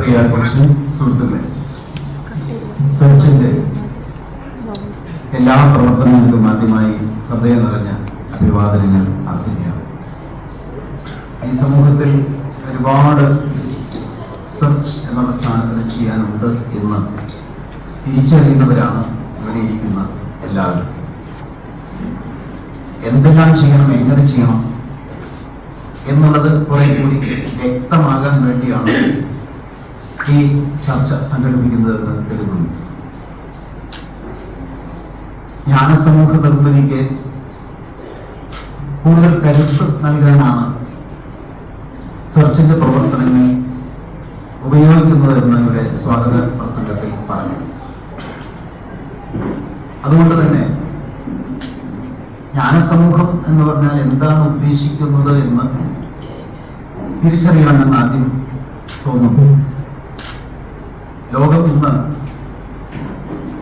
അധ്യക്ഷൻ സുഹൃത്തുക്കളെ സെർച്ചിന്റെ എല്ലാ പ്രവർത്തനങ്ങൾക്കും ആദ്യമായി ഹൃദയം നിറഞ്ഞ അഭിവാദനങ്ങൾ അർപ്പിക്കുകയാണ്. ഈ സമൂഹത്തിൽ ഒരുപാട് സെർച്ച് എന്നുള്ള സ്ഥാനത്തിന് ചെയ്യാനുണ്ട് എന്ന് തിരിച്ചറിയുന്നവരാണ് ഇവിടെ ഇരിക്കുന്ന എല്ലാവരും. എന്തെല്ലാം ചെയ്യണം എങ്ങനെ ചെയ്യണം എന്നുള്ളത് കുറെ കൂടി വ്യക്തമാകാൻ വേണ്ടിയാണ് ഈ ചർച്ച സംഘടിപ്പിക്കുന്നതെന്ന് കരുതുന്നു. ജ്ഞാനസമൂഹ നിർമ്മിതിക്ക് കൂടുതൽ കരുത്ത് നൽകാനാണ് സെർച്ചിന്റെ പ്രവർത്തനങ്ങൾ ഉപയോഗിക്കുന്നതെന്ന് ഇവിടെ സ്വാഗത പ്രസംഗത്തിൽ പറഞ്ഞു. അതുകൊണ്ട് തന്നെ ജ്ഞാനസമൂഹം എന്ന് പറഞ്ഞാൽ എന്താണ് ഉദ്ദേശിക്കുന്നത് എന്ന് തിരിച്ചറിയണമെന്ന് ആദ്യം തോന്നുന്നു. ലോകം ഇന്ന്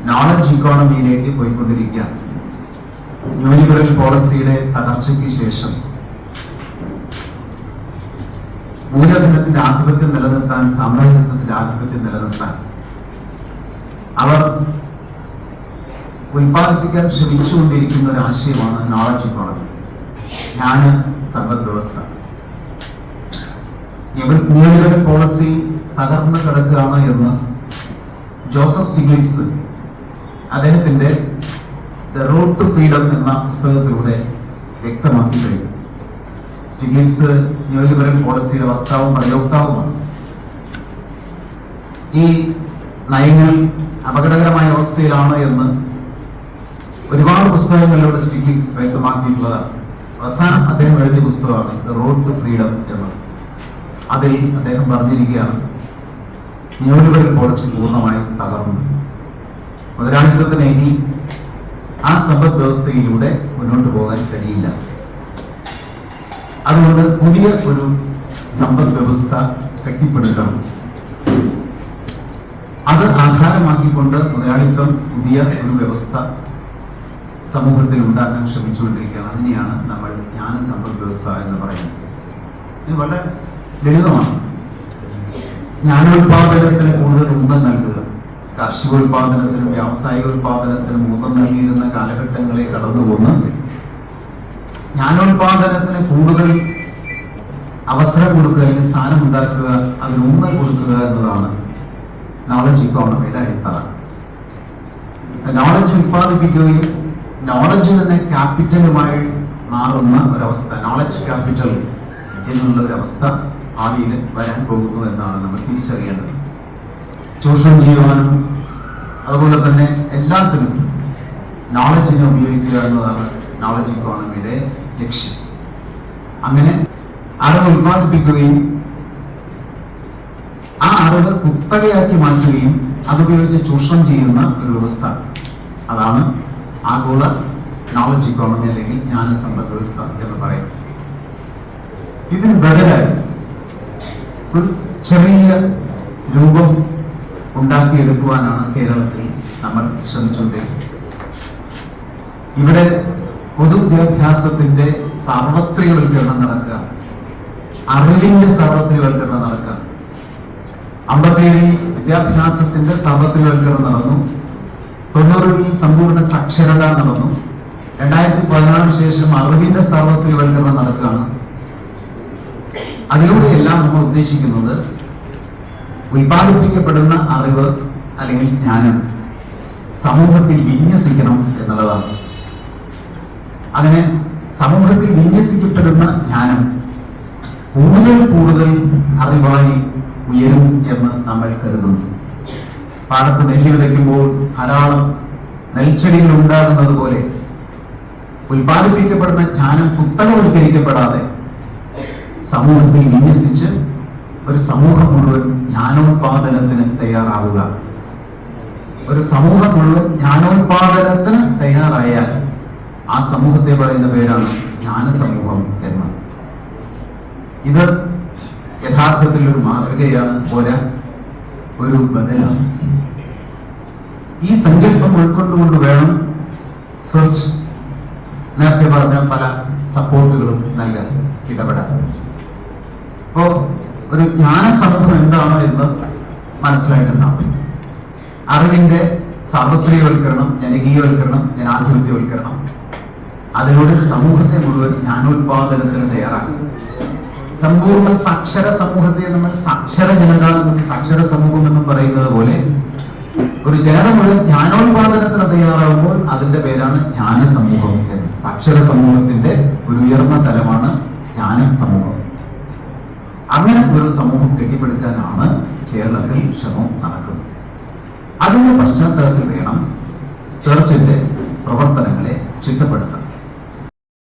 നോളജ് ഇക്കോണമിയിലേക്ക് പോയിക്കൊണ്ടിരിക്കുകയാണ് ന്യൂലിബറൽ പോളിസിയുടെ തകർച്ചയ്ക്ക് ശേഷം. മൂലധനത്തിന്റെ ആധിപത്യം നിലനിർത്താൻ സാമ്രാജ്യത്വത്തിന്റെ ആധിപത്യം നിലനിർത്താൻ. അവർ ഉൽപാദിപ്പിക്കാൻ ശ്രമിച്ചുകൊണ്ടിരിക്കുന്ന ഒരു ആശയമാണ് നോളജ് ഇക്കോണമി ജ്ഞാന സമ്പദ് വ്യവസ്ഥ ന്യൂലിബറൽ പോളിസി തകർന്നു കിടക്കുകയാണ് എന്ന് ജോസഫ് സ്റ്റിഗ്ലിറ്റ്സ് അദ്ദേഹത്തിന്റെ ദ റോഡ് ടു ഫ്രീഡം എന്ന പുസ്തകത്തിലൂടെ വ്യക്തമാക്കി കഴിഞ്ഞു. സ്റ്റിഗ്ലിറ്റ്സ് ന്യൂലിബറൽ പോളിസിയുടെ വക്താവും പ്രയോക്താവുമാണ്. ഈ നയങ്ങൾ അപകടകരമായ അവസ്ഥയിലാണ് എന്ന് ഒരുപാട് പുസ്തകങ്ങളിലൂടെ സ്റ്റിഗ്ലിറ്റ്സ് വ്യക്തമാക്കിയിട്ടുള്ളതാണ്. അവസാനം അദ്ദേഹം എഴുതിയ പുസ്തകമാണ് ദ റോഡ് ടു ഫ്രീഡം എന്നത്. അതിൽ അദ്ദേഹം പറഞ്ഞിരിക്കുകയാണ് ന്യൂലിബറൽ പോളിസി പൂർണമായും തകർന്നു. മുതലാളിത്തത്തിന് ഇനി ആ സമ്പദ് വ്യവസ്ഥയിലൂടെ മുന്നോട്ട് പോകാൻ കഴിയില്ല. അതുകൊണ്ട് പുതിയ ഒരു സമ്പദ് വ്യവസ്ഥ കെട്ടിപ്പടുക്കണം. അത് ആധാരമാക്കിക്കൊണ്ട് മുതലാളിത്വം പുതിയ ഒരു വ്യവസ്ഥ സമൂഹത്തിൽ ഉണ്ടാക്കാൻ ശ്രമിച്ചുകൊണ്ടിരിക്കുകയാണ്. അതിനെയാണ് നമ്മൾ ജ്ഞാന സമ്പദ് വ്യവസ്ഥ എന്ന് പറയുന്നത്. ഇത് വളരെ ലളിതമാണ്. ജ്ഞാനോത്പാദനത്തിന് കൂടുതൽ ഊന്നൽ നൽകുക. കാർഷികോത്പാദനത്തിനും വ്യാവസായികോത്പാദനത്തിനും ഊന്നൽ നൽകിയിരുന്ന കാലഘട്ടങ്ങളെ കടന്നു വന്ന് ജ്ഞാനോത്പാദനത്തിന് കൂടുതൽ അവസരം കൊടുക്കുക അല്ലെങ്കിൽ സ്ഥാനം ഉണ്ടാക്കുക അതിന് ഊന്നൽ കൊടുക്കുക എന്നതാണ് നോളജ് ഇക്കോണമിയുടെ അടിത്തറ. നോളജ് ഉത്പാദിപ്പിക്കുകയും നോളജ് തന്നെ ക്യാപിറ്റലുമായി മാറുന്ന ഒരവസ്ഥ നോളജ് ക്യാപിറ്റൽ എന്നുള്ള ഒരവസ്ഥ ഭാവിയിൽ വരാൻ പോകുന്നു എന്നാണ് നമ്മൾ തിരിച്ചറിയേണ്ടത്. ചൂഷണം ചെയ്യുവാനും അതുപോലെ തന്നെ എല്ലാത്തിനും നോളജിനെ ഉപയോഗിക്കുക എന്നതാണ് നോളജ് ഇക്കോണമിയുടെ ലക്ഷ്യം. അങ്ങനെ അറിവ് ഉത്പാദിപ്പിക്കുകയും ആ അറിവ് കുത്തകയാക്കി മാറ്റുകയും അതുപയോഗിച്ച് ചൂഷണം ചെയ്യുന്ന ഒരു വ്യവസ്ഥ. അതാണ് ആഗോള നോളജ് ഇക്കോണമി അല്ലെങ്കിൽ ജ്ഞാന സമ്പദ് വ്യവസ്ഥ എന്ന് പറയുന്നത്. ഇതിന് ബദലായി ഒരു ചെറിയ രൂപം ഉണ്ടാക്കിയെടുക്കുവാനാണ് കേരളത്തിൽ നമ്മൾ ശ്രമിച്ചുകൊണ്ടിരിക്കുന്നത് ഇവിടെ പൊതുവിദ്യാഭ്യാസത്തിന്റെ സാർവത്രികവൽക്കരണം നടക്കുക. അറിവിന്റെ സാർവത്രികവൽക്കരണം നടക്കുക. അമ്പത്തേഴിൽ വിദ്യാഭ്യാസത്തിന്റെ സാർവത്രികവൽക്കരണം നടന്നു. തൊണ്ണൂറിൽ സമ്പൂർണ സാക്ഷരത നടന്നു. രണ്ടായിരത്തി പതിനാറിന് ശേഷം അറിവിന്റെ സാർവത്രികവൽക്കരണം നടക്കുകയാണ്. അതിലൂടെയെല്ലാം നമ്മൾ ഉദ്ദേശിക്കുന്നത് ഉൽപാദിപ്പിക്കപ്പെടുന്ന അറിവ് അല്ലെങ്കിൽ ജ്ഞാനം സമൂഹത്തിൽ വിന്യസിക്കണം എന്നുള്ളതാണ്. അങ്ങനെ സമൂഹത്തിൽ വിന്യസിക്കപ്പെടുന്ന ജ്ഞാനം കൂടുതൽ കൂടുതൽ അറിവായി ഉയരും എന്ന് നമ്മൾ കരുതുന്നു. പാടത്ത് നെല്ല് വിതയ്ക്കുമ്പോൾ ധാരാളം നെൽച്ചെടികൾ ഉണ്ടാകുന്നത് പോലെ ഉൽപ്പാദിപ്പിക്കപ്പെടുന്ന ജ്ഞാനം കുത്തകവൽക്കരിക്കപ്പെടാതെ സമൂഹത്തിൽ വിന്യസിച്ച് ഒരു സമൂഹം മുഴുവൻ ജ്ഞാനോത്പാദനത്തിന് തയ്യാറാവുക. ഒരു സമൂഹം മുഴുവൻ ജ്ഞാനോത്പാദനത്തിന് തയ്യാറായാൽ ആ സമൂഹത്തെ പറയുന്ന പേരാണ് ജ്ഞാനസമൂഹം എന്ന്. ഇത് യഥാർത്ഥത്തിൽ ഒരു മാതൃകയാണ് പോരാ ഒരു ബദലാണ്. ഈ സങ്കല്പം ഉൾക്കൊണ്ടുകൊണ്ട് വേണം സെർച്ച് നേരത്തെ പറഞ്ഞ പല സപ്പോർട്ടുകളും നൽകാൻ ഇടപെടാൻ. അപ്പോ ഒരു ജ്ഞാന സമൂഹം എന്താണ് എന്ന് മനസ്സിലായിട്ടുണ്ടാവും. അറിവിന്റെ സാർവത്രികവൽക്കരണം ജനകീയവൽക്കരണം ജനാധിപത്യവൽക്കരണം. അതിലൂടെ ഒരു സമൂഹത്തെ മുഴുവൻ ജ്ഞാനോത്പാദനത്തിന് തയ്യാറാക്കും സമ്പൂർണ സാക്ഷര സമൂഹത്തെ നമ്മൾ സാക്ഷര ജനത എന്നും സാക്ഷര സമൂഹം എന്നും പറയുന്നത് പോലെ ഒരു ജനത മുഴുവൻ ജ്ഞാനോത്പാദനത്തിന് തയ്യാറാകുമ്പോൾ അതിന്റെ പേരാണ് ജ്ഞാന സമൂഹം എന്ന്. സാക്ഷര സമൂഹത്തിന്റെ ഒരു ഉയർന്ന തലമാണ് ജ്ഞാന സമൂഹം അങ്ങനെ ഒരു സമൂഹം കെട്ടിപ്പടുക്കാനാണ് കേരളത്തിൽ ശ്രമം നടക്കുന്നത്. അതിന്റെ പശ്ചാത്തലത്തിൽ വേണം ചർച്ചിന്റെ പ്രവർത്തനങ്ങളെ ചിട്ടപ്പെടുത്താൻ.